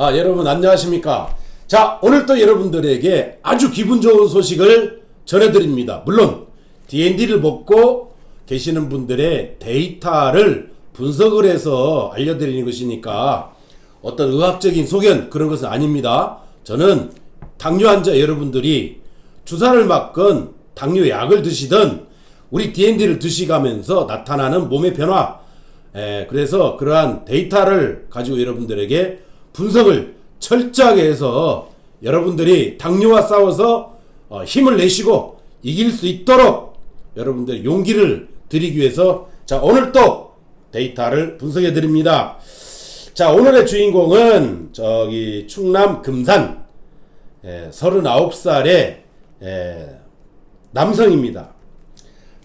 아, 여러분 안녕하십니까? 자, 오늘 또 여러분들에게 아주 기분 좋은 소식을 전해드립니다. 물론 D&D를 먹고 계시는 분들의 데이터를 분석을 해서 알려드리는 것이니까 어떤 의학적인 소견 그런 것은 아닙니다. 저는 당뇨 환자 여러분들이 주사를 맞건 당뇨 약을 드시든 우리 D&D를 드시가면서 나타나는 몸의 변화 에, 그래서 그러한 데이터를 가지고 여러분들에게 분석을 철저하게 해서 여러분들이 당뇨와 싸워서 어, 힘을 내시고 이길 수 있도록 여러분들 용기를 드리기 위해서 자 오늘 또 데이터를 분석해 드립니다. 자 오늘의 주인공은 저기 충남 금산 예, 39살의 예, 남성입니다.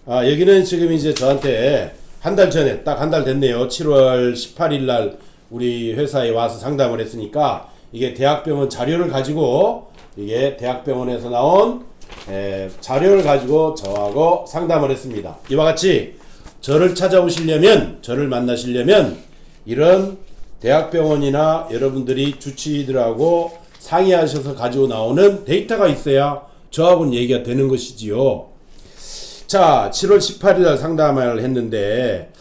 아, 여기는 지금 이제 저한테 한 달 전에 딱 한 달 됐네요. 7월 18일 날 우리 회사에 와서 상담을 했으니까 이게 대학병원 자료를 가지고 이게 대학병원에서 나온 에, 자료를 가지고 저하고 상담을 했습니다. 이와 같이 저를 찾아오시려면 저를 만나시려면 이런 대학병원이나 여러분들이 주치의들하고 상의하셔서 가지고 나오는 데이터가 있어야 저하고는 얘기가 되는 것이지요. 자, 7월 18일 날 상담을 했는데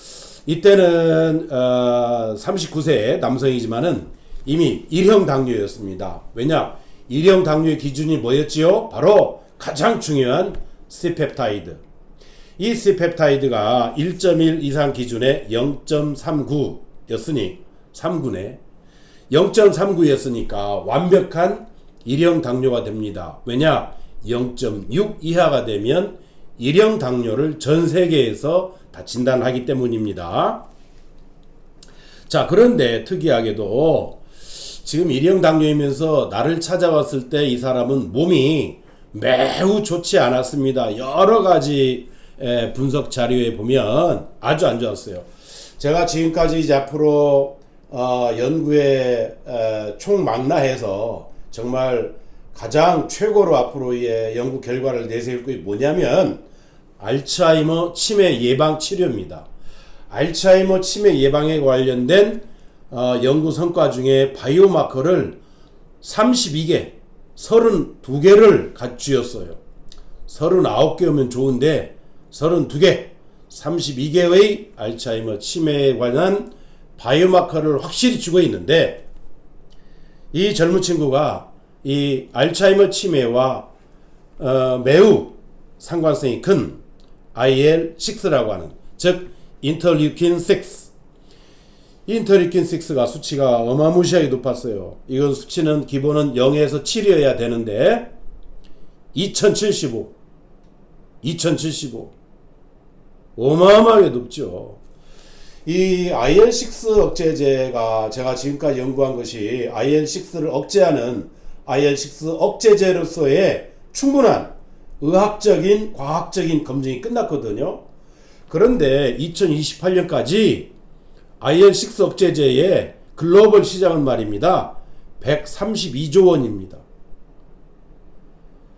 이때는 어, 39세 남성이지만은 이미 1형 당뇨였습니다. 왜냐? 1형 당뇨의 기준이 뭐였지요? 바로 가장 중요한 C펩타이드. 이 C펩타이드가 1.1 이상 기준의 0.39였으니 3구네. 0.39였으니까 완벽한 1형 당뇨가 됩니다. 왜냐? 0.6 이하가 되면 1형 당뇨를 전 세계에서 다 진단하기 때문입니다. 자, 그런데 특이하게도 지금 1형 당뇨이면서 나를 찾아왔을 때 이 사람은 몸이 매우 좋지 않았습니다. 여러 가지 에, 분석 자료에 보면 아주 안 좋았어요. 제가 지금까지 이제 앞으로 어, 연구에 에, 총망라해서 정말 가장 최고로 앞으로의 연구 결과를 내세울 게 뭐냐면 알츠하이머 치매 예방 치료입니다. 알츠하이머 치매 예방에 관련된 어, 연구 성과 중에 바이오마커를 32개, 32개를 갖추었어요. 39개면 좋은데 32개, 32개의 알츠하이머 치매에 관한 바이오마커를 확실히 주고 있는데 이 젊은 친구가 이 알츠하이머 치매와 어, 매우 상관성이 큰 IL6라고 하는 즉 인터류킨 6 인터류킨 6가 수치가 어마무시하게 높았어요. 이건 수치는 기본은 0에서 7이어야 되는데 2075 2075 어마어마하게 높죠. 이 IL6 억제제가 제가 지금까지 연구한 것이 IL6를 억제하는 IL6 억제제로서의 충분한 의학적인 과학적인 검증이 끝났거든요. 그런데 2028년까지 IL6 억제제의 글로벌 시장은 말입니다. 132조 원입니다.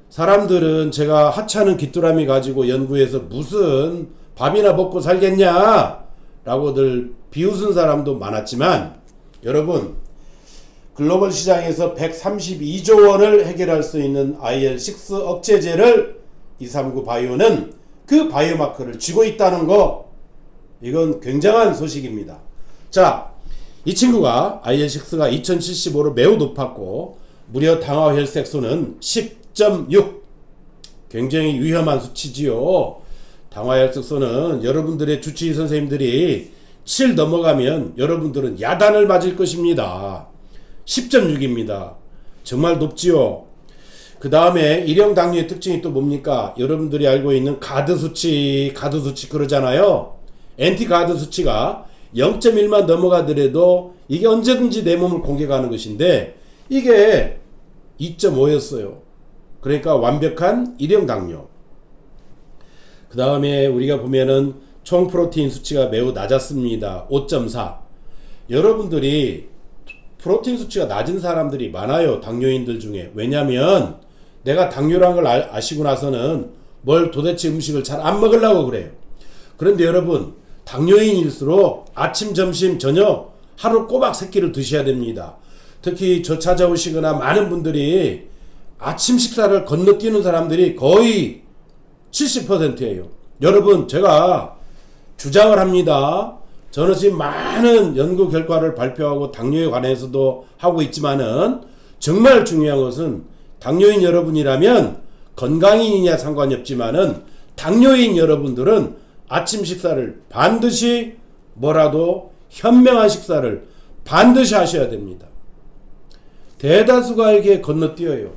사람들은 제가 하찮은 귀뚜라미 가지고 연구해서 무슨 밥이나 먹고 살겠냐 라고들 비웃은 사람도 많았지만 여러분 글로벌 시장에서 132조 원을 해결할 수 있는 IL6 억제제를 239 바이오는 그 바이오마커를 쥐고 있다는 거 이건 굉장한 소식입니다. 자, 이 친구가 IL6가 2075로 매우 높았고 무려 당화 혈색소는 10.6 굉장히 위험한 수치지요. 당화 혈색소는 여러분들의 주치의 선생님들이 7 넘어가면 여러분들은 야단을 맞을 것입니다. 10.6입니다. 정말 높지요. 그 다음에 일형 당뇨의 특징이 또 뭡니까? 여러분들이 알고 있는 가드 수치, 가드 수치 그러잖아요. 엔티 가드 수치가 0.1만 넘어가더라도 이게 언제든지 내 몸을 공격하는 것인데 이게 2.5였어요. 그러니까 완벽한 일형 당뇨. 그 다음에 우리가 보면은 총 프로테인 수치가 매우 낮았습니다. 5.4. 여러분들이 프로테인 수치가 낮은 사람들이 많아요. 당뇨인들 중에. 왜냐면 내가 당뇨라는 걸 아, 아시고 나서는 뭘 도대체 음식을 잘 안 먹으려고 그래요. 그런데 여러분, 당뇨인일수록 아침, 점심, 저녁 하루 꼬박 세 끼를 드셔야 됩니다. 특히 저 찾아오시거나 많은 분들이 아침 식사를 건너뛰는 사람들이 거의 70%예요. 여러분, 제가 주장을 합니다. 저는 지금 많은 연구 결과를 발표하고 당뇨에 관해서도 하고 있지만은 정말 중요한 것은 당뇨인 여러분이라면 건강인이냐 상관이 없지만은 당뇨인 여러분들은 아침 식사를 반드시 뭐라도 현명한 식사를 반드시 하셔야 됩니다. 대다수가 이게 건너뛰어요.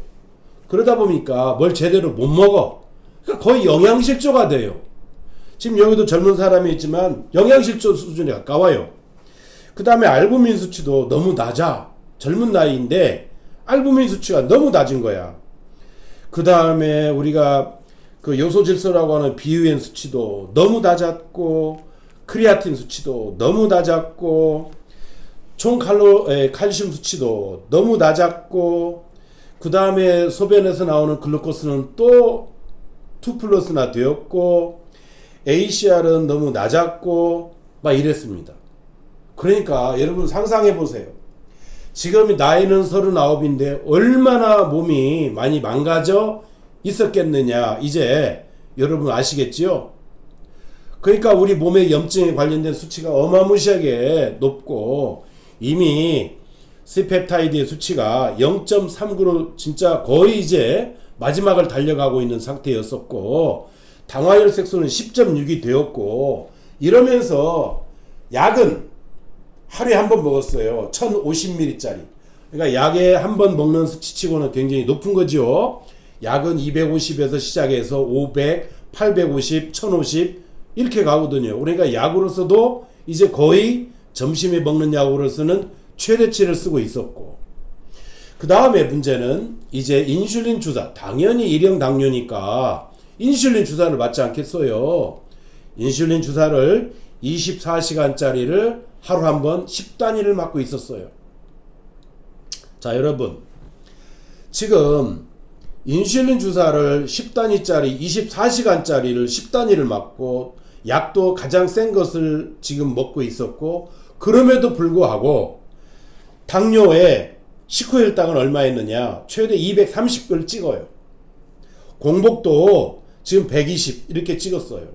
그러다 보니까 뭘 제대로 못 먹어. 그러니까 거의 영양실조가 돼요. 지금 여기도 젊은 사람이 있지만 영양실조 수준에 가까워요. 그 다음에 알부민 수치도 너무 낮아. 젊은 나이인데 알부민 수치가 너무 낮은 거야. 그 다음에 우리가 그 요소질소라고 하는 비유엔 수치도 너무 낮았고 크리아틴 수치도 너무 낮았고 총 칼로 에, 칼슘 수치도 너무 낮았고 그 다음에 소변에서 나오는 글루코스는 또2 플러스나 되었고 ACR은 너무 낮았고 막 이랬습니다. 그러니까 여러분 상상해 보세요. 지금 나이는 39인데 얼마나 몸이 많이 망가져 있었겠느냐 이제 여러분 아시겠지요? 그러니까 우리 몸의 염증에 관련된 수치가 어마무시하게 높고 이미 스펩타이드의 수치가 0.39로 진짜 거의 이제 마지막을 달려가고 있는 상태였었고 당화혈 색소는 10.6이 되었고 이러면서 약은 하루에 한 번 먹었어요. 1050ml짜리. 그러니까 약에 한 번 먹는 수치치고는 굉장히 높은 거죠. 약은 250에서 시작해서 500, 850, 1050 이렇게 가거든요. 그러니까 약으로서도 이제 거의 점심에 먹는 약으로서는 최대치를 쓰고 있었고 그 다음에 문제는 이제 인슐린 주사 당연히 일형 당뇨니까 인슐린 주사를 맞지 않겠어요. 인슐린 주사를 24시간짜리를 하루 한 번 10단위를 맞고 있었어요. 자, 여러분. 지금 인슐린 주사를 10단위짜리 24시간짜리를 10단위를 맞고 약도 가장 센 것을 지금 먹고 있었고 그럼에도 불구하고 당뇨에 식후혈당은 얼마였느냐? 최대 230을 찍어요. 공복도 지금 120 이렇게 찍었어요.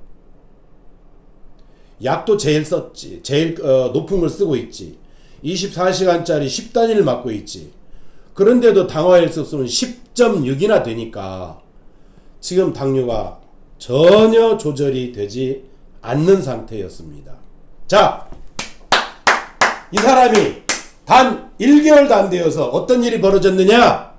약도 제일 썼지. 제일 어, 높은 걸 쓰고 있지. 24시간짜리 10단위를 맞고 있지. 그런데도 당화혈색소는 10.6이나 되니까 지금 당뇨가 전혀 조절이 되지 않는 상태였습니다. 자, 이 사람이 단 1개월도 안 되어서 어떤 일이 벌어졌느냐?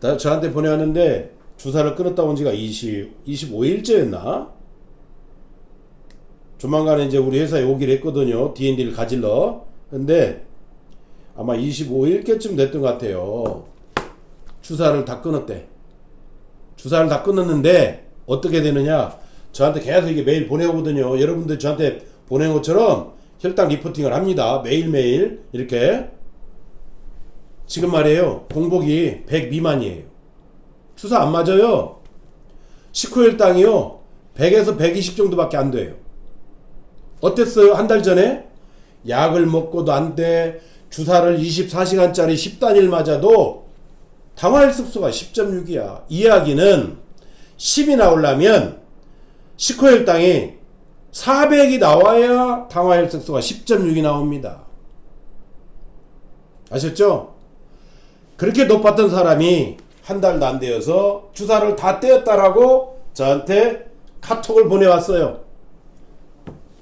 나 저한테 보내왔는데 주사를 끊었다 온 지가 20, 25일째였나? 조만간에 이제 우리 회사에 오기로 했거든요. D&D를 가질러. 근데 아마 25일께쯤 됐던 것 같아요. 주사를 다 끊었대. 주사를 다 끊었는데 어떻게 되느냐? 저한테 계속 이게 메일 보내오거든요. 여러분들 저한테 보낸 것처럼 혈당 리포팅을 합니다. 매일매일 이렇게 지금 말이에요. 공복이 100 미만이에요. 주사 안 맞아요. 식후혈당이요. 100에서 120 정도밖에 안 돼요. 어땠어요? 한 달 전에? 약을 먹고도 안 돼. 주사를 24시간짜리 10단일 맞아도 당화혈색소가 10.6이야. 이야기는 10이 나오려면 식후혈당이 400이 나와야 당화혈색소가 10.6이 나옵니다. 아셨죠? 그렇게 높았던 사람이 한 달도 안 되어서 주사를 다 떼었다라고 저한테 카톡을 보내왔어요.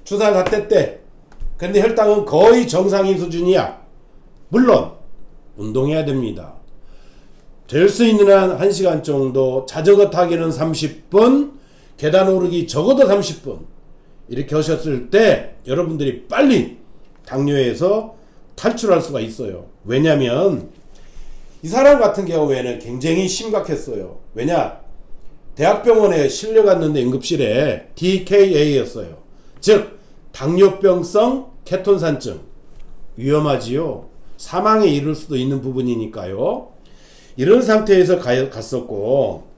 주사를 다 뗐대. 근데 혈당은 거의 정상인 수준이야. 물론 운동해야 됩니다. 될 수 있는 한 1시간 정도 자전거 타기는 30분 계단 오르기 적어도 30분 이렇게 하셨을 때 여러분들이 빨리 당뇨에서 탈출할 수가 있어요. 왜냐면 이 사람 같은 경우에는 굉장히 심각했어요. 왜냐? 대학병원에 실려갔는데 응급실에 DKA였어요. 즉 당뇨병성 케톤산증 위험하지요. 사망에 이를 수도 있는 부분이니까요. 이런 상태에서 가, 갔었고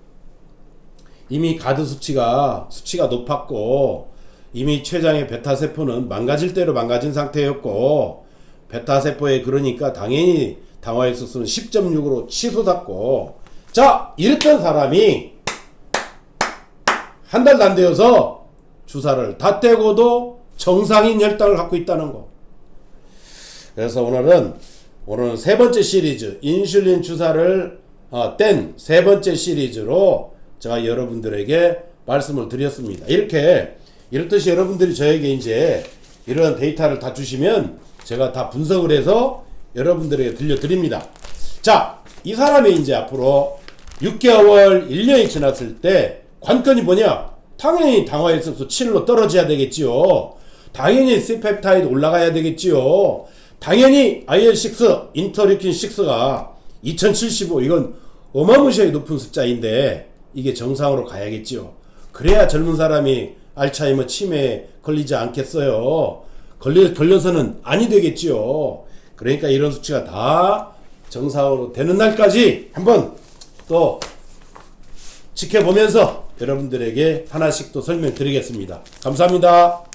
이미 가드 수치가 수치가 높았고 이미 췌장의 베타 세포는 망가질 대로 망가진 상태였고 베타 세포에 그러니까 당연히 당화혈색소는 10.6으로 치솟았고 자 이랬던 사람이 한 달도 안 되어서 주사를 다 떼고도 정상인 혈당을 갖고 있다는 거. 그래서 오늘은 오늘은 세 번째 시리즈 인슐린 주사를 어, 뗀세 번째 시리즈로 제가 여러분들에게 말씀을 드렸습니다. 이렇게 이렇듯이 여러분들이 저에게 이제 이런 데이터를 다 주시면 제가 다 분석을 해서 여러분들에게 들려드립니다. 자, 이 사람이 이제 앞으로 6개월, 1년이 지났을 때 관건이 뭐냐? 당연히 당화혈색소 7로 떨어져야 되겠지요. 당연히 C펩타이드 올라가야 되겠지요. 당연히 IL6, 인터리킨 6가 2075 이건 어마무시하게 높은 숫자인데 이게 정상으로 가야겠지요. 그래야 젊은 사람이 알츠하이머 치매에 걸리지 않겠어요. 걸려, 걸려서는 아니 되겠지요. 그러니까 이런 수치가 다 정상으로 되는 날까지 한번 또 지켜보면서 여러분들에게 하나씩 또 설명드리겠습니다. 감사합니다.